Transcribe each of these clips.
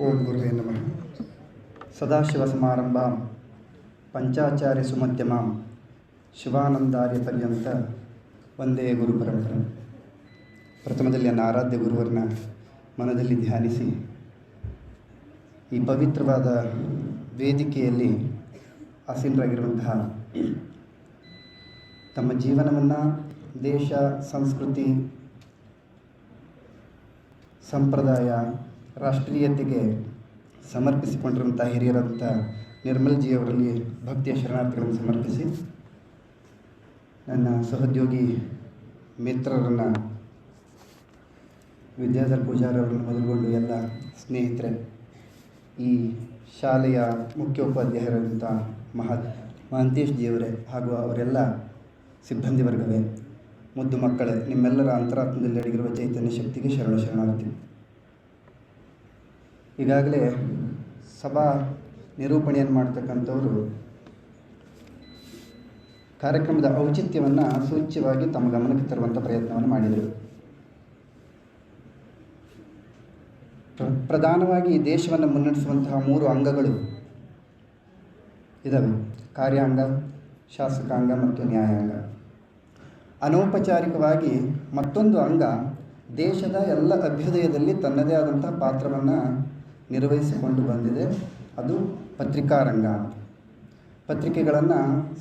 ಓಂ ಗುರುವೇ ನಮಃ. ಸದಾಶಿವಸಮಾರಂಭಾಂ ಪಂಚಾಚಾರ್ಯ ಸುಮಧ್ಯಮಾಂ, ಶಿವಾನಂದಾರ್ಯ ಪರ್ಯಂತ ಒಂದೇ ಗುರು ಪರಂಪರೆ. ಪ್ರಥಮದಲ್ಲಿ ನನ್ನ ಆರಾಧ್ಯ ಗುರುವರನ್ನ ಮನದಲ್ಲಿ ಧ್ಯಾನಿಸಿ, ಈ ಪವಿತ್ರವಾದ ವೇದಿಕೆಯಲ್ಲಿ ಆಸೀನರಾಗಿರುವಂತಹ ತಮ್ಮ ಜೀವನವನ್ನು ದೇಶ, ಸಂಸ್ಕೃತಿ, ಸಂಪ್ರದಾಯ ರಾಷ್ಟ್ರೀಯತೆಗೆ ಸಮರ್ಪಿಸಿಕೊಂಡಿರುವಂಥ ಹಿರಿಯರಂಥ ನಿರ್ಮಲ್ಜಿಯವರಲ್ಲಿ ಭಕ್ತಿಯ ಶರಣಾರ್ಥಿಗಳನ್ನು ಸಮರ್ಪಿಸಿ ನನ್ನ ಸಹೋದ್ಯೋಗಿ ಮಿತ್ರರನ್ನು ವಿದ್ಯಾಧರ್ ಪೂಜಾರವರನ್ನು ಮೊದಲುಗೊಂಡು ಎಲ್ಲ ಸ್ನೇಹಿತರೆ, ಈ ಶಾಲೆಯ ಮುಖ್ಯೋಪಾಧ್ಯಾಯರಾದಂಥ ಮಹಾ ಮಹಂತೇಶ್ ಜಿಯವರೇ ಹಾಗೂ ಅವರೆಲ್ಲ ಸಿಬ್ಬಂದಿ ವರ್ಗವೇ, ಮುದ್ದು ಮಕ್ಕಳೇ, ನಿಮ್ಮೆಲ್ಲರ ಅಂತರಾತ್ಮದಲ್ಲಿ ಅಡಗಿರುವ ಚೈತನ್ಯ ಶಕ್ತಿಗೆ ಶರಣ ಶರಣಾರ್ಥಿ ಈಗಾಗಲೇ ಸಭಾ ನಿರೂಪಣೆಯನ್ನು ಮಾಡ್ತಕ್ಕಂಥವರು ಕಾರ್ಯಕ್ರಮದ ಔಚಿತ್ಯವನ್ನು ಸೂಚ್ಯವಾಗಿ ತಮ್ಮ ಗಮನಕ್ಕೆ ತರುವಂಥ ಪ್ರಯತ್ನವನ್ನು ಮಾಡಿದರು. ಪ್ರ- ಪ್ರಧಾನವಾಗಿ ಈ ದೇಶವನ್ನು ಮುನ್ನಡೆಸುವಂತಹ ಮೂರು ಅಂಗಗಳು ಇದಾವೆ. ಕಾರ್ಯಾಂಗ, ಶಾಸಕಾಂಗ ಮತ್ತು ನ್ಯಾಯಾಂಗ. ಅನೌಪಚಾರಿಕವಾಗಿ ಮತ್ತೊಂದು ಅಂಗ ದೇಶದ ಎಲ್ಲ ಅಭ್ಯುದಯದಲ್ಲಿ ತನ್ನದೇ ಆದಂಥ ಪಾತ್ರವನ್ನು ನಿರ್ವಹಿಸಿಕೊಂಡು ಬಂದಿದೆ. ಅದು ಪತ್ರಿಕಾ ರಂಗ. ಪತ್ರಿಕೆಗಳನ್ನು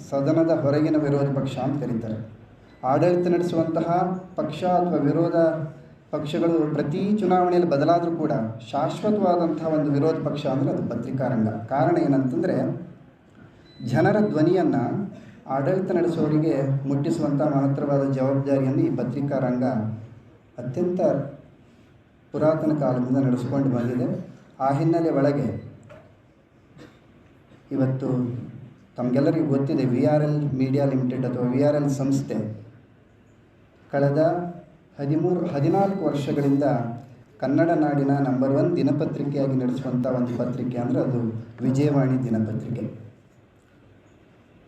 ಸದನದ ಹೊರಗಿನ ವಿರೋಧ ಪಕ್ಷ ಅಂತ ಕರೀತಾರೆ. ಆಡಳಿತ ನಡೆಸುವಂತಹ ಪಕ್ಷ ಅಥವಾ ವಿರೋಧ ಪಕ್ಷಗಳು ಪ್ರತಿ ಚುನಾವಣೆಯಲ್ಲಿ ಬದಲಾದರೂ ಕೂಡ ಶಾಶ್ವತವಾದಂತಹ ಒಂದು ವಿರೋಧ ಪಕ್ಷ ಅಂದರೆ ಅದು ಪತ್ರಿಕಾರಂಗ ಕಾರಣ ಏನಂತಂದರೆ, ಜನರ ಧ್ವನಿಯನ್ನು ಆಡಳಿತ ನಡೆಸುವವರಿಗೆ ಮುಟ್ಟಿಸುವಂಥ ಮಹತ್ತರವಾದ ಜವಾಬ್ದಾರಿಯನ್ನು ಈ ಪತ್ರಿಕಾ ರಂಗ ಅತ್ಯಂತ ಪುರಾತನ ಕಾಲದಿಂದ ನಡೆಸಿಕೊಂಡು ಬಂದಿದೆ. ಆ ಹಿನ್ನೆಲೆ ಒಳಗೆ ಇವತ್ತು ತಮಗೆಲ್ಲರಿಗೂ ಗೊತ್ತಿದೆ V R L media limited ಅಥವಾ ವಿ ಆರ್ ಎಲ್ ಸಂಸ್ಥೆ ಕಳೆದ ಹದಿಮೂರು, ಹದಿನಾಲ್ಕು ವರ್ಷಗಳಿಂದ ಕನ್ನಡ ನಾಡಿನ ನಂಬರ್ ಒನ್ ದಿನಪತ್ರಿಕೆಯಾಗಿ ನಡೆಸುವಂಥ ಒಂದು ಪತ್ರಿಕೆ ಅಂದರೆ ಅದು ವಿಜಯವಾಣಿ ದಿನಪತ್ರಿಕೆ.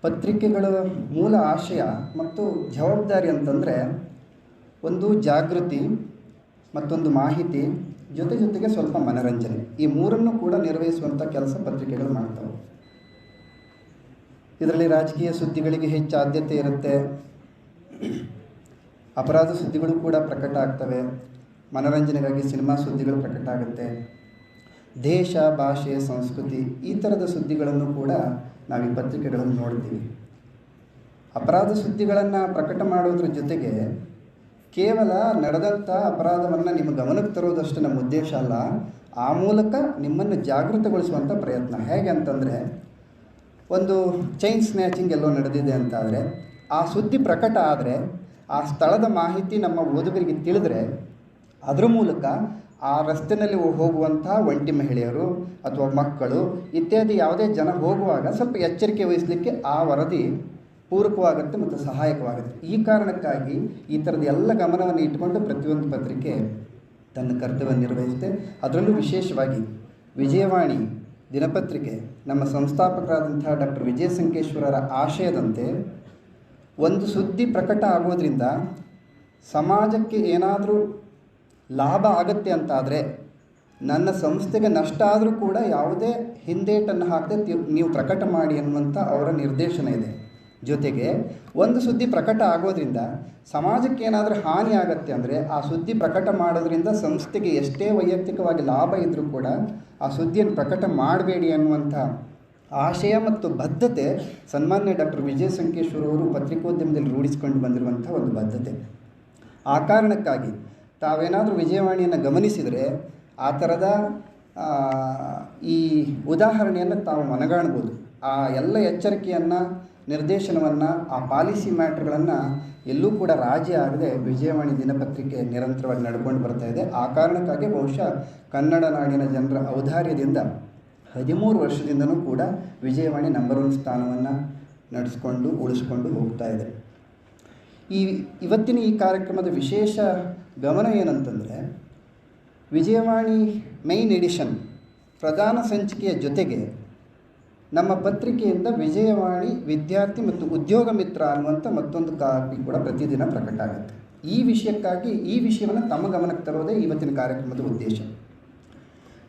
ಪತ್ರಿಕೆಗಳ ಮೂಲ ಆಶಯ ಮತ್ತು ಜವಾಬ್ದಾರಿ ಅಂತಂದರೆ ಒಂದು ಜಾಗೃತಿ ಮತ್ತೊಂದು ಮಾಹಿತಿ ಜೊತೆ ಜೊತೆಗೆ ಸ್ವಲ್ಪ ಮನರಂಜನೆ. ಈ ಮೂರನ್ನು ಕೂಡ ನಿರ್ವಹಿಸುವಂಥ ಕೆಲಸ ಪತ್ರಿಕೆಗಳು ಮಾಡ್ತವೆ. ಇದರಲ್ಲಿ ರಾಜಕೀಯ ಸುದ್ದಿಗಳಿಗೆ ಹೆಚ್ಚು ಆದ್ಯತೆ ಇರುತ್ತೆ. ಅಪರಾಧ ಸುದ್ದಿಗಳು ಕೂಡ ಪ್ರಕಟ ಆಗ್ತವೆ. ಮನರಂಜನೆಗಾಗಿ ಸಿನಿಮಾ ಸುದ್ದಿಗಳು ಪ್ರಕಟ ಆಗುತ್ತೆ. ದೇಶ, ಭಾಷೆ, ಸಂಸ್ಕೃತಿ ಈ ಥರದ ಸುದ್ದಿಗಳನ್ನು ಕೂಡ ನಾವು ಈ ಪತ್ರಿಕೆಗಳನ್ನು ನೋಡ್ತೀವಿ. ಅಪರಾಧ ಸುದ್ದಿಗಳನ್ನು ಪ್ರಕಟ ಮಾಡೋದ್ರ ಜೊತೆಗೆ ಕೇವಲ ನಡೆದಂಥ ಅಪರಾಧವನ್ನು ನಿಮ್ಮ ಗಮನಕ್ಕೆ ತರೋದಷ್ಟು ನಮ್ಮ ಉದ್ದೇಶ ಅಲ್ಲ. ಆ ಮೂಲಕ ನಿಮ್ಮನ್ನು ಜಾಗೃತಗೊಳಿಸುವಂಥ ಪ್ರಯತ್ನ. ಹೇಗೆ ಅಂತಂದರೆ, ಒಂದು ಚೈನ್ ಸ್ನ್ಯಾಚಿಂಗ್ ಎಲ್ಲೋ ನಡೆದಿದೆ ಅಂತಾದರೆ, ಆ ಸುದ್ದಿ ಪ್ರಕಟ ಆದರೆ, ಆ ಸ್ಥಳದ ಮಾಹಿತಿ ನಮ್ಮ ಓದುಗರಿಗೆ ತಿಳಿದ್ರೆ, ಅದರ ಮೂಲಕ ಆ ರಸ್ತೆಯಲ್ಲಿ ಹೋಗುವಂಥ ಒಂಟಿ ಮಹಿಳೆಯರು ಅಥವಾ ಮಕ್ಕಳು ಇತ್ಯಾದಿ ಯಾವುದೇ ಜನ ಹೋಗುವಾಗ ಸ್ವಲ್ಪ ಎಚ್ಚರಿಕೆ ವಹಿಸಲಿಕ್ಕೆ ಆ ವರದಿ ಪೂರಕವಾಗುತ್ತೆ ಮತ್ತು ಸಹಾಯಕವಾಗುತ್ತೆ. ಈ ಕಾರಣಕ್ಕಾಗಿ ಈ ಥರದ ಎಲ್ಲ ಗಮನವನ್ನು ಇಟ್ಟುಕೊಂಡು ಪ್ರತಿಯೊಂದು ಪತ್ರಿಕೆ ತನ್ನ ಕರ್ತವ್ಯ ನಿರ್ವಹಿಸುತ್ತೆ. ಅದರಲ್ಲೂ ವಿಶೇಷವಾಗಿ ವಿಜಯವಾಣಿ ದಿನಪತ್ರಿಕೆ, ನಮ್ಮ ಸಂಸ್ಥಾಪಕರಾದಂಥ ಡಾಕ್ಟರ್ ವಿಜಯ ಸಂಕೇಶ್ವರರ ಆಶಯದಂತೆ ಒಂದು ಸುದ್ದಿ ಪ್ರಕಟ ಆಗೋದ್ರಿಂದ ಸಮಾಜಕ್ಕೆ ಏನಾದರೂ ಲಾಭ ಆಗತ್ತೆ ಅಂತಾದರೆ ನನ್ನ ಸಂಸ್ಥೆಗೆ ನಷ್ಟ ಆದರೂ ಕೂಡ ಯಾವುದೇ ಹಿಂದೇಟನ್ನು ಹಾಕದೆ ನೀವು ಪ್ರಕಟ ಮಾಡಿ ಅನ್ನುವಂಥ ಅವರ ನಿರ್ದೇಶನ ಇದೆ. ಜೊತೆಗೆ ಒಂದು ಸುದ್ದಿ ಪ್ರಕಟ ಆಗೋದ್ರಿಂದ ಸಮಾಜಕ್ಕೆ ಏನಾದರೂ ಹಾನಿ ಆಗತ್ತೆ ಅಂದರೆ ಆ ಸುದ್ದಿ ಪ್ರಕಟ ಮಾಡೋದ್ರಿಂದ ಸಂಸ್ಥೆಗೆ ಎಷ್ಟೇ ವೈಯಕ್ತಿಕವಾಗಿ ಲಾಭ ಇದ್ದರೂ ಕೂಡ ಆ ಸುದ್ದಿಯನ್ನು ಪ್ರಕಟ ಮಾಡಬೇಡಿ ಅನ್ನುವಂಥ ಆಶಯ ಮತ್ತು ಬದ್ಧತೆ ಸನ್ಮಾನ್ಯ ಡಾಕ್ಟರ್ ವಿಜಯ ಸಂಕೇಶ್ವರ ಅವರು ಪತ್ರಿಕೋದ್ಯಮದಲ್ಲಿ ರೂಢಿಸಿಕೊಂಡು ಬಂದಿರುವಂಥ ಒಂದು ಬದ್ಧತೆ. ಆ ಕಾರಣಕ್ಕಾಗಿ ತಾವೇನಾದರೂ ವಿಜಯವಾಣಿಯನ್ನು ಗಮನಿಸಿದರೆ ಆ ಥರದ ಈ ಉದಾಹರಣೆಯನ್ನು ತಾವು ಮನಗಾಣ್ಬೋದು. ಆ ಎಲ್ಲ ಎಚ್ಚರಿಕೆಯನ್ನು ನಿರ್ದೇಶನವನ್ನು, ಆ ಪಾಲಿಸಿ ಮ್ಯಾಟ್ರ್ಗಳನ್ನು ಎಲ್ಲೂ ಕೂಡ ರಾಜಿ ಆಗದೆ ವಿಜಯವಾಣಿ ದಿನಪತ್ರಿಕೆ ನಿರಂತರವಾಗಿ ನಡ್ಕೊಂಡು ಬರ್ತಾ ಇದೆ. ಆ ಕಾರಣಕ್ಕಾಗಿ ಬಹುಶಃ ಕನ್ನಡ ನಾಡಿನ ಜನರ ಔದಾರ್ಯದಿಂದ ಹದಿಮೂರು ವರ್ಷದಿಂದನೂ ಕೂಡ ವಿಜಯವಾಣಿ ನಂಬರ್ ಒನ್ ಸ್ಥಾನವನ್ನು ನಡೆಸ್ಕೊಂಡು, ಉಳಿಸ್ಕೊಂಡು ಹೋಗ್ತಾ ಇದೆ. ಈ ಇವತ್ತಿನ ಈ ಕಾರ್ಯಕ್ರಮದ ವಿಶೇಷ ಗಮನ ಏನಂತಂದರೆ, ವಿಜಯವಾಣಿ ಮೈನ್ ಎಡಿಷನ್ ಪ್ರಧಾನ ಸಂಚಿಕೆಯ ಜೊತೆಗೆ ನಮ್ಮ ಪತ್ರಿಕೆಯಿಂದ ವಿಜಯವಾಣಿ ವಿದ್ಯಾರ್ಥಿ ಮತ್ತು ಉದ್ಯೋಗ ಮಿತ್ರ ಅನ್ನುವಂಥ ಮತ್ತೊಂದು ಕಾಪಿ ಕೂಡ ಪ್ರತಿದಿನ ಪ್ರಕಟ ಆಗುತ್ತೆ. ಈ ವಿಷಯಕ್ಕಾಗಿ ಈ ವಿಷಯವನ್ನು ತಮ್ಮ ಗಮನಕ್ಕೆ ತರೋದೇ ಇವತ್ತಿನ ಕಾರ್ಯಕ್ರಮದ ಉದ್ದೇಶ.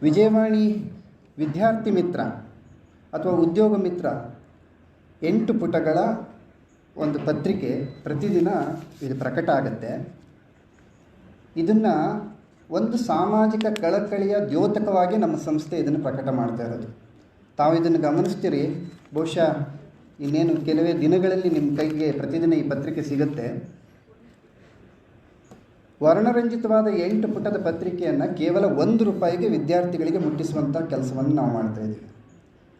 ವಿಜಯವಾಣಿ ವಿದ್ಯಾರ್ಥಿ ಮಿತ್ರ ಅಥವಾ ಉದ್ಯೋಗ ಮಿತ್ರ ಎಂಟು ಪುಟಗಳ ಒಂದು ಪತ್ರಿಕೆ ಪ್ರತಿದಿನ ಇದು ಪ್ರಕಟ ಆಗುತ್ತೆ. ಇದನ್ನು ಒಂದು ಸಾಮಾಜಿಕ ಕಳಕಳಿಯ ದ್ಯೋತಕವಾಗಿ ನಮ್ಮ ಸಂಸ್ಥೆ ಇದನ್ನು ಪ್ರಕಟ ಮಾಡ್ತಾ ಇರೋದು. ತಾವು ಇದನ್ನು ಗಮನಿಸ್ತೀರಿ. ಬಹುಶಃ ಇನ್ನೇನು ಕೆಲವೇ ದಿನಗಳಲ್ಲಿ ನಿಮ್ಮ ಕೈಗೆ ಪ್ರತಿದಿನ ಈ ಪತ್ರಿಕೆ ಸಿಗುತ್ತೆ. ವರ್ಣರಂಜಿತವಾದ ಎಂಟು ಪುಟದ ಪತ್ರಿಕೆಯನ್ನು ಕೇವಲ ಒಂದು ರೂಪಾಯಿಗೆ ವಿದ್ಯಾರ್ಥಿಗಳಿಗೆ ಮುಟ್ಟಿಸುವಂಥ ಕೆಲಸವನ್ನು ನಾವು ಮಾಡ್ತಾ ಇದ್ದೀವಿ.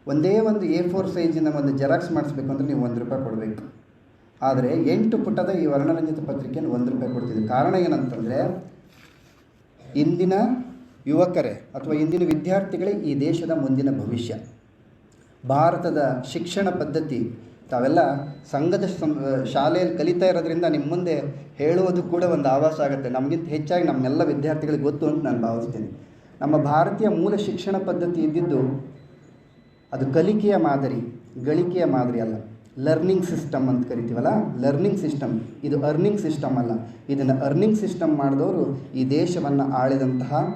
ಒಂದೇ ಒಂದು ಎ ಫೋರ್ ಸೈಜಿನ ಒಂದು ಜೆರಾಕ್ಸ್ ಮಾಡಿಸ್ಬೇಕು ಅಂದರೆ ನೀವು ಒಂದು ರೂಪಾಯಿ ಕೊಡಬೇಕು. ಆದರೆ ಎಂಟು ಪುಟದ ಈ ವರ್ಣರಂಜಿತ ಪತ್ರಿಕೆಯನ್ನು ಒಂದು ರೂಪಾಯಿ ಕೊಡ್ತಿದ್ದೀವಿ. ಕಾರಣ ಏನಂತಂದರೆ ಇಂದಿನ ಯುವಕರೇ ಅಥವಾ ಇಂದಿನ ವಿದ್ಯಾರ್ಥಿಗಳೇ ಈ ದೇಶದ ಮುಂದಿನ ಭವಿಷ್ಯ. ಭಾರತದ ಶಿಕ್ಷಣ ಪದ್ಧತಿ. ತಾವೆಲ್ಲ ಸಂಘದ ಸಂ ಶಾಲೆಯಲ್ಲಿ ಕಲಿತಾ ಇರೋದ್ರಿಂದ ನಿಮ್ಮ ಮುಂದೆ ಹೇಳುವುದು ಕೂಡ ಒಂದು ಆವಾಸ ಆಗುತ್ತೆ. ನಮಗಿಂತ ಹೆಚ್ಚಾಗಿ ನಮ್ಮೆಲ್ಲ ವಿದ್ಯಾರ್ಥಿಗಳಿಗೆ ಗೊತ್ತು ಅಂತ ನಾನು ಭಾವಿಸ್ತೀನಿ. ನಮ್ಮ ಭಾರತೀಯ ಮೂಲ ಶಿಕ್ಷಣ ಪದ್ಧತಿ ಇದ್ದಿದ್ದು ಅದು ಕಲಿಕೆಯ ಮಾದರಿ, ಗಳಿಕೆಯ ಮಾದರಿ ಅಲ್ಲ. ಲರ್ನಿಂಗ್ ಸಿಸ್ಟಮ್ ಅಂತ ಕರಿತೀವಲ್ಲ? Learning system. ಇದು ಅರ್ನಿಂಗ್ ಸಿಸ್ಟಮ್ ಅಲ್ಲ. ಇದನ್ನು ಅರ್ನಿಂಗ್ ಸಿಸ್ಟಮ್ ಮಾಡಿದವರು ಈ ದೇಶವನ್ನು ಆಳಿದಂತಹ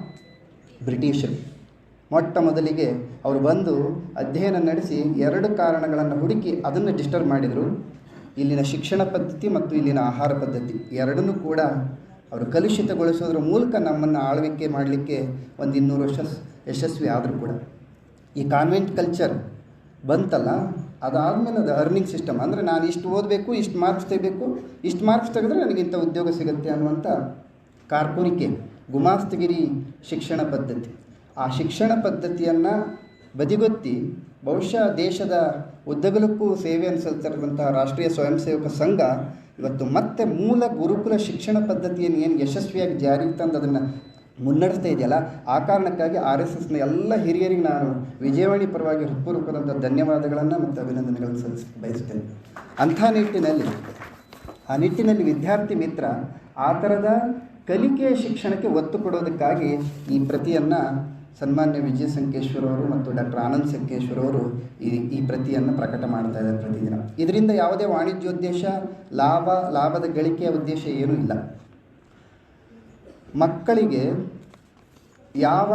ಬ್ರಿಟಿಷರು. ಮೊಟ್ಟ ಮೊದಲಿಗೆ ಅವರು ಬಂದು ಅಧ್ಯಯನ ನಡೆಸಿ ಎರಡು ಕಾರಣಗಳನ್ನು ಹುಡುಕಿ ಅದನ್ನು ಡಿಸ್ಟರ್ಬ್ ಮಾಡಿದರು. ಇಲ್ಲಿನ ಶಿಕ್ಷಣ ಪದ್ಧತಿ ಮತ್ತು ಇಲ್ಲಿನ ಆಹಾರ ಪದ್ಧತಿ. ಎರಡನ್ನೂ ಕೂಡ ಅವರು ಕಲುಷಿತಗೊಳಿಸೋದ್ರ ಮೂಲಕ ನಮ್ಮನ್ನು ಆಳ್ವಿಕೆ ಮಾಡಲಿಕ್ಕೆ ಒಂದು ಇನ್ನೂರು ವರ್ಷ ಯಶಸ್ವಿ ಆದರೂ ಕೂಡ. ಈ ಕಾನ್ವೆಂಟ್ ಕಲ್ಚರ್ ಬಂತಲ್ಲ, ಅದಾದಮೇಲೆ ಅದು ಅರ್ನಿಂಗ್ ಸಿಸ್ಟಮ್ ಅಂದರೆ ನಾನು ಇಷ್ಟು ಓದಬೇಕು, ಇಷ್ಟು ಮಾರ್ಕ್ಸ್ ತೆಗಿಬೇಕು, ಇಷ್ಟು ಮಾರ್ಕ್ಸ್ ತೆಗೆದ್ರೆ ನನಗಿಂಥ ಉದ್ಯೋಗ ಸಿಗುತ್ತೆ ಅನ್ನುವಂಥ ಕಾರ್ಪುರಿಕೆ ಗುಮಾಸ್ತಗಿರಿ ಶಿಕ್ಷಣ ಪದ್ಧತಿ. ಆ ಶಿಕ್ಷಣ ಪದ್ಧತಿಯನ್ನು ಬದಿಗೊತ್ತಿ, ಬಹುಶಃ ದೇಶದ ಉದ್ದಗಲಕ್ಕೂ ಸೇವೆ ಸಲ್ಲಿಸಿರುವಂತಹ ರಾಷ್ಟ್ರೀಯ ಸ್ವಯಂ ಸೇವಕ ಸಂಘ ಇವತ್ತು ಮತ್ತೆ ಮೂಲ ಗುರುಕುಲ ಶಿಕ್ಷಣ ಪದ್ಧತಿಯನ್ನು ಏನು ಯಶಸ್ವಿಯಾಗಿ ಜಾರಿಗೆ ತಂದು ಅದನ್ನು ಮುನ್ನಡೆಸ್ತಾ ಇದೆಯಲ್ಲ, ಆ ಕಾರಣಕ್ಕಾಗಿ ಆರ್ ಎಸ್ ಎಸ್ನ ಎಲ್ಲ ಹಿರಿಯರಿಗೆ ನಾನು ವಿಜಯವಾಣಿ ಪರವಾಗಿ ಹೃತ್ಪೂರ್ವಕವಾದಂಥ ಧನ್ಯವಾದಗಳನ್ನು ಮತ್ತು ಅಭಿನಂದನೆಗಳನ್ನು ಸಲ್ಲಿಸಲು ಬಯಸ್ತೇನೆ ಅಂಥ ನಿಟ್ಟಿನಲ್ಲಿ, ಆ ನಿಟ್ಟಿನಲ್ಲಿ ವಿದ್ಯಾರ್ಥಿ ಮಿತ್ರ ಆ ಥರದ ಕಲಿಕೆಯ ಶಿಕ್ಷಣಕ್ಕೆ ಒತ್ತು ಕೊಡೋದಕ್ಕಾಗಿ ಈ ಪ್ರತಿಯನ್ನು ಸನ್ಮಾನ್ಯ ವಿಜಯ ಸಂಕೇಶ್ವರವರು ಮತ್ತು ಡಾಕ್ಟರ್ ಆನಂದ್ ಸಂಕೇಶ್ವರ ಅವರು ಈ ಈ ಪ್ರತಿಯನ್ನು ಪ್ರಕಟ ಮಾಡ್ತಾ ಇದ್ದಾರೆ ಪ್ರತಿದಿನ. ಇದರಿಂದ ಯಾವುದೇ ವಾಣಿಜ್ಯೋದ್ದೇಶ, ಲಾಭ, ಲಾಭದ ಗಳಿಕೆಯ ಉದ್ದೇಶ ಏನೂ ಇಲ್ಲ. ಮಕ್ಕಳಿಗೆ ಯಾವ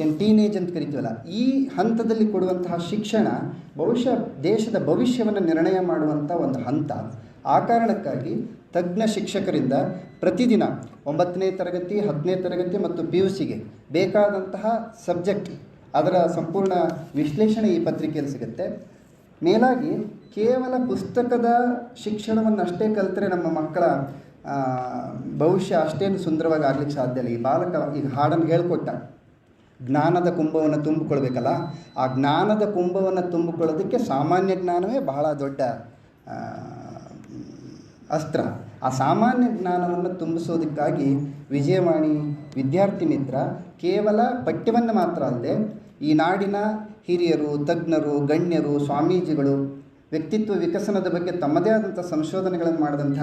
ಏನು ಟೀನೇಜ್ ಅಂತ ಕರಿತೀವಲ್ಲ, ಈ ಹಂತದಲ್ಲಿ ಕೊಡುವಂತಹ ಶಿಕ್ಷಣ ಬಹುಶಃ ದೇಶದ ಭವಿಷ್ಯವನ್ನು ನಿರ್ಣಯ ಮಾಡುವಂಥ ಒಂದು ಹಂತ. ಆ ಕಾರಣಕ್ಕಾಗಿ ತಜ್ಞ ಶಿಕ್ಷಕರಿಂದ ಪ್ರತಿದಿನ ಒಂಬತ್ತನೇ ತರಗತಿ, ಹತ್ತನೇ ತರಗತಿ ಮತ್ತು ಪಿ ಯು ಸಿಗೆ ಬೇಕಾದಂತಹ ಸಬ್ಜೆಕ್ಟ್ ಅದರ ಸಂಪೂರ್ಣ ವಿಶ್ಲೇಷಣೆ ಈ ಪತ್ರಿಕೆಯಲ್ಲಿ ಸಿಗುತ್ತೆ. ಮೇಲಾಗಿ ಕೇವಲ ಪುಸ್ತಕದ ಶಿಕ್ಷಣವನ್ನು ಅಷ್ಟೇ ಕಲಿತರೆ ನಮ್ಮ ಮಕ್ಕಳ ಭವಿಷ್ಯ ಅಷ್ಟೇನು ಸುಂದರವಾಗಿ ಆಗಲಿಕ್ಕೆ ಸಾಧ್ಯ ಇಲ್ಲ. ಈ ಬಾಲಕ ಈಗ ಹಾಡನ್ನು ಹೇಳ್ಕೊಟ್ಟ. ಜ್ಞಾನದ ಕುಂಭವನ್ನು ತುಂಬಿಕೊಳ್ಬೇಕಲ್ಲ? ಆ ಜ್ಞಾನದ ಕುಂಭವನ್ನು ತುಂಬಿಕೊಳ್ಳೋದಕ್ಕೆ ಸಾಮಾನ್ಯ ಜ್ಞಾನವೇ ಬಹಳ ದೊಡ್ಡ ಅಸ್ತ್ರ. ಆ ಸಾಮಾನ್ಯ ಜ್ಞಾನವನ್ನು ತುಂಬಿಸೋದಕ್ಕಾಗಿ ವಿಜಯವಾಣಿ ವಿದ್ಯಾರ್ಥಿ ಮಿತ್ರ ಕೇವಲ ಪಠ್ಯವನ್ನು ಮಾತ್ರ ಅಲ್ಲದೆ ಈ ನಾಡಿನ ಹಿರಿಯರು, ತಜ್ಞರು, ಗಣ್ಯರು, ಸ್ವಾಮೀಜಿಗಳು ವ್ಯಕ್ತಿತ್ವ ವಿಕಸನದ ಬಗ್ಗೆ ತಮ್ಮದೇ ಆದಂಥ ಸಂಶೋಧನೆಗಳನ್ನು ಮಾಡಿದಂಥ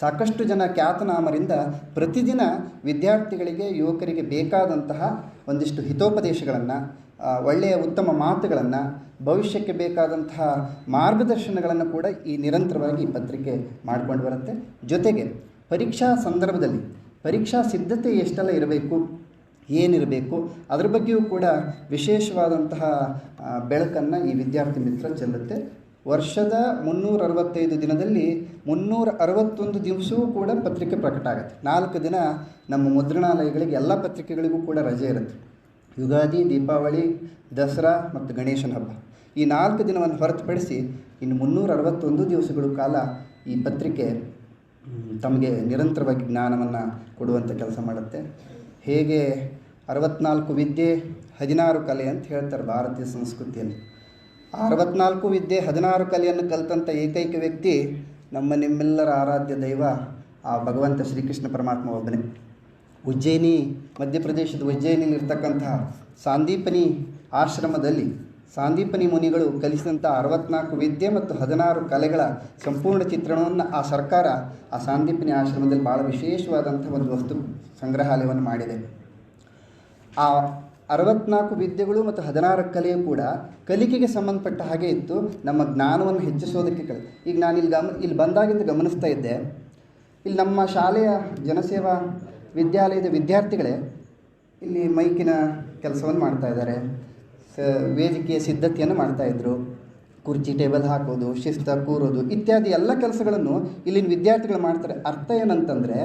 ಸಾಕಷ್ಟು ಜನ ಖ್ಯಾತನಾಮರಿಂದ ಪ್ರತಿದಿನ ವಿದ್ಯಾರ್ಥಿಗಳಿಗೆ ಯುವಕರಿಗೆ ಬೇಕಾದಂತಹ ಒಂದಿಷ್ಟು ಹಿತೋಪದೇಶಗಳನ್ನು ಒಳ್ಳೆಯ ಉತ್ತಮ ಮಾತುಗಳನ್ನು, ಭವಿಷ್ಯಕ್ಕೆ ಬೇಕಾದಂತಹ ಮಾರ್ಗದರ್ಶನಗಳನ್ನು ಕೂಡ ಈ ನಿರಂತರವಾಗಿ ಈ ಪತ್ರಿಕೆ ಮಾಡ್ಕೊಂಡು ಬರುತ್ತೆ. ಜೊತೆಗೆ ಪರೀಕ್ಷಾ ಸಂದರ್ಭದಲ್ಲಿ ಪರೀಕ್ಷಾ ಸಿದ್ಧತೆ ಎಷ್ಟೆಲ್ಲ ಇರಬೇಕು, ಏನಿರಬೇಕು, ಅದ್ರ ಬಗ್ಗೆಯೂ ಕೂಡ ವಿಶೇಷವಾದಂತಹ ಬೆಳಕನ್ನು ಈ ವಿದ್ಯಾರ್ಥಿ ಮಿತ್ರ ಚೆಲ್ಲುತ್ತೆ. ವರ್ಷದ ಮುನ್ನೂರ ಅರವತ್ತೈದು ದಿನದಲ್ಲಿ ಮುನ್ನೂರ ಅರವತ್ತೊಂದು ದಿವಸವೂ ಕೂಡ ಪತ್ರಿಕೆ ಪ್ರಕಟ ಆಗುತ್ತೆ. ನಾಲ್ಕು ದಿನ ನಮ್ಮ ಮುದ್ರಣಾಲಯಗಳಿಗೆ ಎಲ್ಲ ಪತ್ರಿಕೆಗಳಿಗೂ ಕೂಡ ರಜೆ ಇರುತ್ತೆ. ಯುಗಾದಿ, ದೀಪಾವಳಿ, ದಸರಾ ಮತ್ತು ಗಣೇಶನ ಹಬ್ಬ. ಈ ನಾಲ್ಕು ದಿನವನ್ನು ಹೊರತುಪಡಿಸಿ ಇನ್ನು ಮುನ್ನೂರ ಅರವತ್ತೊಂದು ದಿವಸಗಳ ಕಾಲ ಈ ಪತ್ರಿಕೆ ತಮಗೆ ನಿರಂತರವಾಗಿ ಜ್ಞಾನವನ್ನು ಕೊಡುವಂಥ ಕೆಲಸ ಮಾಡುತ್ತೆ. ಹೇಗೆ ಅರವತ್ನಾಲ್ಕು ವಿದ್ಯೆ, ಹದಿನಾರು ಕಲೆ ಅಂತ ಹೇಳ್ತಾರೆ ಭಾರತೀಯ ಸಂಸ್ಕೃತಿಯಲ್ಲಿ. ಅರವತ್ನಾಲ್ಕು ವಿದ್ಯೆ, ಹದಿನಾರು ಕಲೆಯನ್ನು ಕಲಿತಂಥ ಏಕೈಕ ವ್ಯಕ್ತಿ ನಮ್ಮ ನಿಮ್ಮೆಲ್ಲರ ಆರಾಧ್ಯ ದೈವ ಆ ಭಗವಂತ ಶ್ರೀಕೃಷ್ಣ ಪರಮಾತ್ಮ ಒಬ್ಬನೇ. ಉಜ್ಜಯಿನಿ, ಮಧ್ಯಪ್ರದೇಶದ ಉಜ್ಜಯಿನಿರ್ತಕ್ಕಂತಹ ಸಾಂದೀಪನಿ ಆಶ್ರಮದಲ್ಲಿ ಸಾಂದೀಪನಿ ಮುನಿಗಳು ಕಲಿಸಿದಂಥ ಅರವತ್ನಾಲ್ಕು ವಿದ್ಯೆ ಮತ್ತು ಹದಿನಾರು ಕಲೆಗಳ ಸಂಪೂರ್ಣ ಚಿತ್ರಣವನ್ನು ಆ ಸರ್ಕಾರ, ಆ ಸಾಂದೀಪನಿ ಆಶ್ರಮದಲ್ಲಿ ಭಾಳ ವಿಶೇಷವಾದಂಥ ಒಂದು ವಸ್ತು ಸಂಗ್ರಹಾಲಯವನ್ನು ಮಾಡಿದೆ. ಆ ಅರವತ್ನಾಲ್ಕು ವಿದ್ಯೆಗಳು ಮತ್ತು ಹದಿನಾರು ಕಲೆಯು ಕೂಡ ಕಲಿಕೆಗೆ ಸಂಬಂಧಪಟ್ಟ ಹಾಗೆ ಇತ್ತು. ನಮ್ಮ ಜ್ಞಾನವನ್ನು ಹೆಚ್ಚಿಸೋದಕ್ಕೆ ಕಲಿ. ಈಗ ನಾನು ಇಲ್ಲಿ ಗಮ, ಇಲ್ಲಿ ಬಂದಾಗಿಂದ ಗಮನಿಸ್ತಾ ಇದ್ದೆ. ಇಲ್ಲಿ ನಮ್ಮ ಶಾಲೆಯ ಜನಸೇವಾ ವಿದ್ಯಾಲಯದ ವಿದ್ಯಾರ್ಥಿಗಳೇ ಇಲ್ಲಿ ಮೈಕಿನ ಕೆಲಸವನ್ನು ಮಾಡ್ತಾ ಇದ್ದಾರೆ. ಸ, ವೇದಿಕೆಯ ಸಿದ್ಧತೆಯನ್ನು ಮಾಡ್ತಾಯಿದ್ರು ಕುರ್ಚಿ, ಟೇಬಲ್ ಹಾಕೋದು, ಶಿಸ್ತ ಕೂರೋದು ಇತ್ಯಾದಿ ಎಲ್ಲ ಕೆಲಸಗಳನ್ನು ಇಲ್ಲಿನ ವಿದ್ಯಾರ್ಥಿಗಳು ಮಾಡ್ತಾರೆ. ಅರ್ಥ ಏನಂತಂದರೆ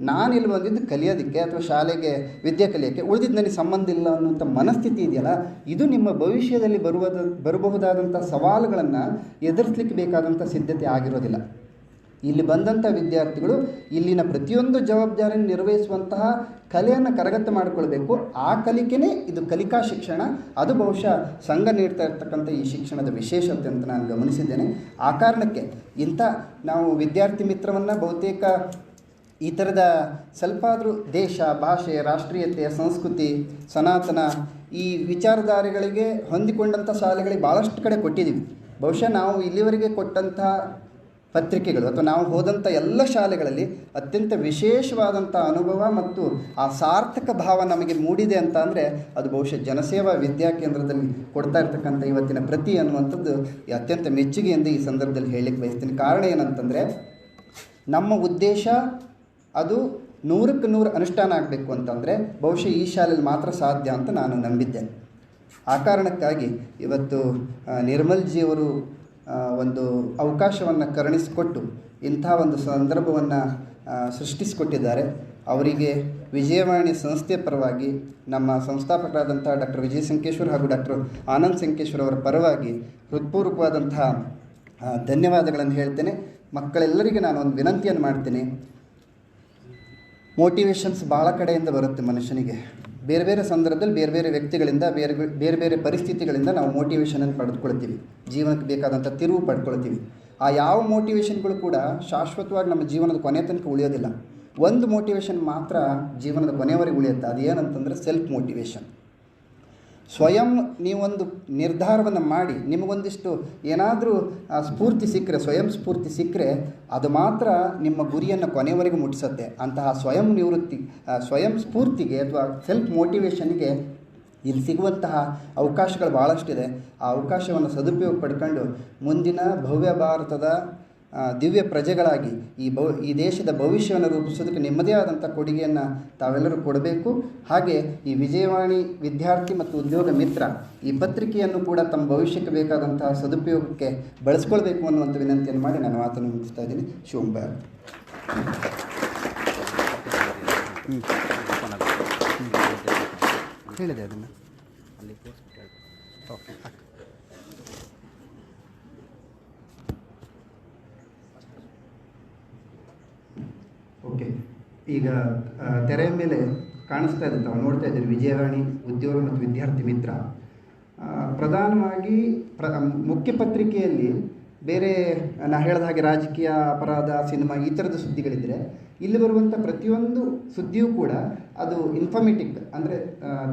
ನಾನು ಇಲ್ಲಿ ಬಂದಿದ್ದು ಕಲಿಯೋದಕ್ಕೆ ಅಥವಾ ಶಾಲೆಗೆ, ವಿದ್ಯೆ ಕಲಿಯೋಕ್ಕೆ ಉಳಿದಿದ್ದು ನನಗೆ ಸಂಬಂಧ ಇಲ್ಲ ಅನ್ನುವಂಥ ಮನಸ್ಥಿತಿ ಇದೆಯಲ್ಲ? ಇದು ನಿಮ್ಮ ಭವಿಷ್ಯದಲ್ಲಿ ಬರುವ ಬರಬಹುದಾದಂಥ ಸವಾಲುಗಳನ್ನು ಎದುರಿಸಲಿಕ್ಕೆ ಬೇಕಾದಂಥ ಸಿದ್ಧತೆ ಆಗಿರೋದಿಲ್ಲ. ಇಲ್ಲಿ ಬಂದಂಥ ವಿದ್ಯಾರ್ಥಿಗಳು ಇಲ್ಲಿನ ಪ್ರತಿಯೊಂದು ಜವಾಬ್ದಾರಿಯನ್ನು ನಿರ್ವಹಿಸುವಂತಹ ಕಲೆಯನ್ನು ಕರಗತ ಮಾಡಿಕೊಳ್ಬೇಕು. ಆ ಕಲಿಕೆನೇ ಇದು ಕಲಿಕಾ ಶಿಕ್ಷಣ. ಅದು ಬಹುಶಃ ಸಂಘ ನೀಡ್ತಾ ಇರ್ತಕ್ಕಂಥ ಈ ಶಿಕ್ಷಣದ ವಿಶೇಷತೆ ಅಂತ ನಾನು ಗಮನಿಸಿದ್ದೇನೆ. ಆ ಕಾರಣಕ್ಕೆ ಇಂಥ ನಾವು ವಿದ್ಯಾರ್ಥಿ ಮಿತ್ರವನ್ನು ಬಹುತೇಕ ಈ ಥರದ ಸ್ವಲ್ಪ ಆದರೂ ದೇಶ, ಭಾಷೆ ರಾಷ್ಟ್ರೀಯತೆ ಸಂಸ್ಕೃತಿ, ಸನಾತನ ಈ ವಿಚಾರಧಾರೆಗಳಿಗೆ ಹೊಂದಿಕೊಂಡಂಥ ಶಾಲೆಗಳಿಗೆ ಭಾಳಷ್ಟು ಕಡೆ ಕೊಟ್ಟಿದ್ದೀವಿ. ಬಹುಶಃ ನಾವು ಇಲ್ಲಿವರೆಗೆ ಕೊಟ್ಟಂಥ ಪತ್ರಿಕೆಗಳು ಅಥವಾ ನಾವು ಹೋದಂಥ ಎಲ್ಲ ಶಾಲೆಗಳಲ್ಲಿ ಅತ್ಯಂತ ವಿಶೇಷವಾದಂಥ ಅನುಭವ ಮತ್ತು ಆ ಸಾರ್ಥಕ ಭಾವ ನಮಗೆ ಮೂಡಿದೆ ಅಂತ ಅಂದರೆ ಅದು ಬಹುಶಃ ಜನಸೇವಾ ವಿದ್ಯಾ ಕೇಂದ್ರದಲ್ಲಿ ಕೊಡ್ತಾ ಇರ್ತಕ್ಕಂಥ ಇವತ್ತಿನ ಪ್ರತಿ ಅನ್ನುವಂಥದ್ದು ಅತ್ಯಂತ ಮೆಚ್ಚುಗೆಯಿಂದ ಈ ಸಂದರ್ಭದಲ್ಲಿ ಹೇಳಲಿಕ್ಕೆ ಬಯಸ್ತೀನಿ. ಕಾರಣ ಏನಂತಂದರೆ ನಮ್ಮ ಉದ್ದೇಶ ಅದು ನೂರಕ್ಕೆ ನೂರು ಅನುಷ್ಠಾನ ಆಗಬೇಕು ಅಂತಂದರೆ ಬಹುಶಃ ಈ ಶಾಲೆಯಲ್ಲಿ ಮಾತ್ರ ಸಾಧ್ಯ ಅಂತ ನಾನು ನಂಬಿದ್ದೇನೆ. ಆ ಕಾರಣಕ್ಕಾಗಿ ಇವತ್ತು ನಿರ್ಮಲ್ಜಿಯವರು ಒಂದು ಅವಕಾಶವನ್ನು ಕರುಣಿಸಿಕೊಟ್ಟು ಇಂಥ ಒಂದು ಸಂದರ್ಭವನ್ನು ಸೃಷ್ಟಿಸಿಕೊಟ್ಟಿದ್ದಾರೆ. ಅವರಿಗೆ ವಿಜಯವಾಣಿ ಸಂಸ್ಥೆ ಪರವಾಗಿ ನಮ್ಮ ಸಂಸ್ಥಾಪಕರಾದಂಥ ಡಾಕ್ಟರ್ ವಿಜಯ ಸಂಕೇಶ್ವರ್ ಹಾಗೂ ಡಾಕ್ಟರ್ ಆನಂದ್ ಸಂಕೇಶ್ವರ್ ಅವರ ಪರವಾಗಿ ಹೃತ್ಪೂರ್ವಕವಾದಂತಹ ಧನ್ಯವಾದಗಳನ್ನು ಹೇಳ್ತೇನೆ. ಮಕ್ಕಳೆಲ್ಲರಿಗೆ ನಾನು ಒಂದು ವಿನಂತಿಯನ್ನು ಮಾಡ್ತೀನಿ. ಮೋಟಿವೇಶನ್ಸ್ ಭಾಳ ಕಡೆಯಿಂದ ಬರುತ್ತೆ ಮನುಷ್ಯನಿಗೆ. ಬೇರೆ ಬೇರೆ ಸಂದರ್ಭದಲ್ಲಿ ಬೇರೆ ಬೇರೆ ವ್ಯಕ್ತಿಗಳಿಂದ, ಬೇರೆ ಬೇರೆ ಬೇರೆ ಪರಿಸ್ಥಿತಿಗಳಿಂದ ನಾವು ಮೋಟಿವೇಶನನ್ನು ಪಡೆದುಕೊಳ್ತೀವಿ. ಜೀವನಕ್ಕೆ ಬೇಕಾದಂಥ ತಿರುವು ಪಡ್ಕೊಳ್ತೀವಿ. ಆ ಯಾವ ಮೋಟಿವೇಶನ್ಗಳು ಕೂಡ ಶಾಶ್ವತವಾಗಿ ನಮ್ಮ ಜೀವನದ ಕೊನೆ ತನಕ ಉಳಿಯೋದಿಲ್ಲ. ಒಂದು ಮೋಟಿವೇಶನ್ ಮಾತ್ರ ಜೀವನದ ಕೊನೆಯವರೆಗೆ ಉಳಿಯುತ್ತೆ. ಅದೇನಂತಂದರೆ ಸೆಲ್ಫ್ ಮೋಟಿವೇಶನ್ ಸ್ವಯಂ ನೀವೊಂದು ನಿರ್ಧಾರವನ್ನು ಮಾಡಿ, ನಿಮಗೊಂದಿಷ್ಟು ಏನಾದರೂ ಸ್ಫೂರ್ತಿ ಸಿಕ್ಕರೆ, ಸ್ವಯಂ ಸ್ಫೂರ್ತಿ ಸಿಕ್ಕರೆ, ಅದು ಮಾತ್ರ ನಿಮ್ಮ ಗುರಿಯನ್ನು ಕೊನೆವರೆಗೂ ಮುಟ್ಟಿಸುತ್ತೆ ಅಂತಹ ಸ್ವಯಂ ನಿವೃತ್ತಿ ಸ್ವಯಂ ಸ್ಫೂರ್ತಿಗೆ ಅಥವಾ ಸೆಲ್ಫ್ ಮೋಟಿವೇಶನ್ಗೆ ಇಲ್ಲಿ ಸಿಗುವಂತಹ ಅವಕಾಶಗಳು ಭಾಳಷ್ಟಿದೆ ಆ ಅವಕಾಶವನ್ನು ಸದುಪಯೋಗ ಪಡ್ಕೊಂಡು ಮುಂದಿನ ಭವ್ಯ ಭಾರತದ ದಿವ್ಯ ಪ್ರಜೆಗಳಾಗಿ ಈ ಭವ ಈ ದೇಶದ ಭವಿಷ್ಯವನ್ನು ರೂಪಿಸೋದಕ್ಕೆ ನಿಮ್ಮದೇ ಆದಂಥ ಕೊಡುಗೆಯನ್ನು ತಾವೆಲ್ಲರೂ ಕೊಡಬೇಕು. ಹಾಗೆ ಈ ವಿಜಯವಾಣಿ ವಿದ್ಯಾರ್ಥಿ ಮತ್ತು ಉದ್ಯೋಗ ಮಿತ್ರ ಈ ಪತ್ರಿಕೆಯನ್ನು ಕೂಡ ತಮ್ಮ ಭವಿಷ್ಯಕ್ಕೆ ಬೇಕಾದಂತಹ ಸದುಪಯೋಗಕ್ಕೆ ಬಳಸ್ಕೊಳ್ಬೇಕು ಅನ್ನುವಂಥ ವಿನಂತಿಯನ್ನು ಮಾಡಿ ನಾನು ಮಾತನ್ನು ಮುಗಿಸ್ತಾ ಇದ್ದೀನಿ. ಶಿವಂಬ ಹೇಳಿದೆ ಅದನ್ನು. ಅಲ್ಲಿ ಓಕೆ ಈಗ ತೆರೆಯ ಮೇಲೆ ಕಾಣಿಸ್ತಾ ಇದೆ ತಾವು ನೋಡ್ತಾ ಇದ್ದೀರಿ ವಿಜಯವಾಣಿ, ಉದ್ಯೋಗ ಮತ್ತು ವಿದ್ಯಾರ್ಥಿ ಮಿತ್ರ. ಪ್ರಧಾನವಾಗಿ ಪ್ರ ಮುಖ್ಯ ಪತ್ರಿಕೆಯಲ್ಲಿ ಬೇರೆ ನಾ ಹೇಳಿದ ಹಾಗೆ ರಾಜಕೀಯ ಅಪರಾಧ, ಸಿನಿಮಾ ಈ ಥರದ ಸುದ್ದಿಗಳಿದ್ದರೆ ಇಲ್ಲಿ ಬರುವಂಥ ಪ್ರತಿಯೊಂದು ಸುದ್ದಿಯೂ ಕೂಡ ಅದು ಇನ್ಫಾರ್ಮೇಟಿಕ್ ಅಂದರೆ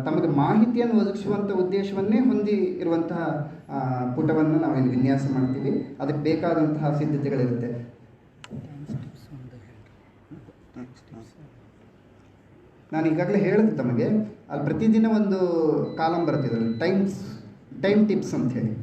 ತಮಗೆ ಮಾಹಿತಿಯನ್ನು ಒದಗಿಸುವಂಥ ಉದ್ದೇಶವನ್ನೇ ಹೊಂದಿ ಇರುವಂತಹ ಪುಟವನ್ನು ನಾವು ಇಲ್ಲಿ ವಿನ್ಯಾಸ ಮಾಡ್ತೀವಿ. ಅದಕ್ಕೆ ಬೇಕಾದಂತಹ ಸಿದ್ಧತೆಗಳಿರುತ್ತೆ. ನಾನು ಈಗಾಗಲೇ ಹೇಳಿದೆ ತಮಗೆ, ಅಲ್ಲಿ ಪ್ರತಿದಿನ ಒಂದು ಕಾಲಮ್ ಬರ್ತಿದ್ರು ಟೈಮ್ಸ್, ಟೈಮ್ ಟಿಪ್ಸ್ ಅಂತ ಹೇಳಿ.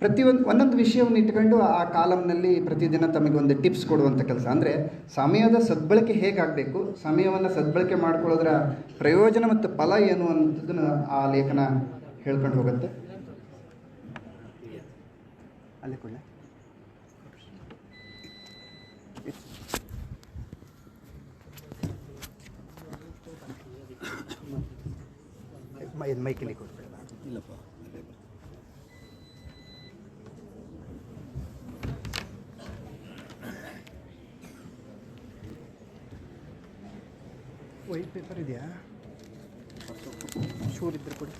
ಪ್ರತಿಯೊಂದು ಒಂದೊಂದು ವಿಷಯವನ್ನು ಇಟ್ಕೊಂಡು ಆ ಕಾಲಂನಲ್ಲಿ ಪ್ರತಿದಿನ ತಮಗೆ ಒಂದು ಟಿಪ್ಸ್ ಕೊಡುವಂಥ ಕೆಲಸ. ಅಂದರೆ ಸಮಯದ ಸದ್ಬಳಕೆ ಹೇಗಾಗಬೇಕು, ಸಮಯವನ್ನು ಸದ್ಬಳಕೆ ಮಾಡ್ಕೊಳ್ಳೋದ್ರ ಪ್ರಯೋಜನ ಮತ್ತು ಫಲ ಏನು ಅನ್ನೋದನ್ನು ಆ ಲೇಖನ ಹೇಳ್ಕೊಂಡು ಹೋಗುತ್ತೆ. ಅಲ್ಲಿ ಕೊಡಲೇ ಮೈಕಲ್ಲಿ ಕೊಡ್ಬೇಡ ಇಲ್ಲಪ್ಪ. ವೈಟ್ ಪೇಪರ್ ಇದೆಯಾ? ಶೂರ್ ಇದ್ರೆ ಕೊಡಿ.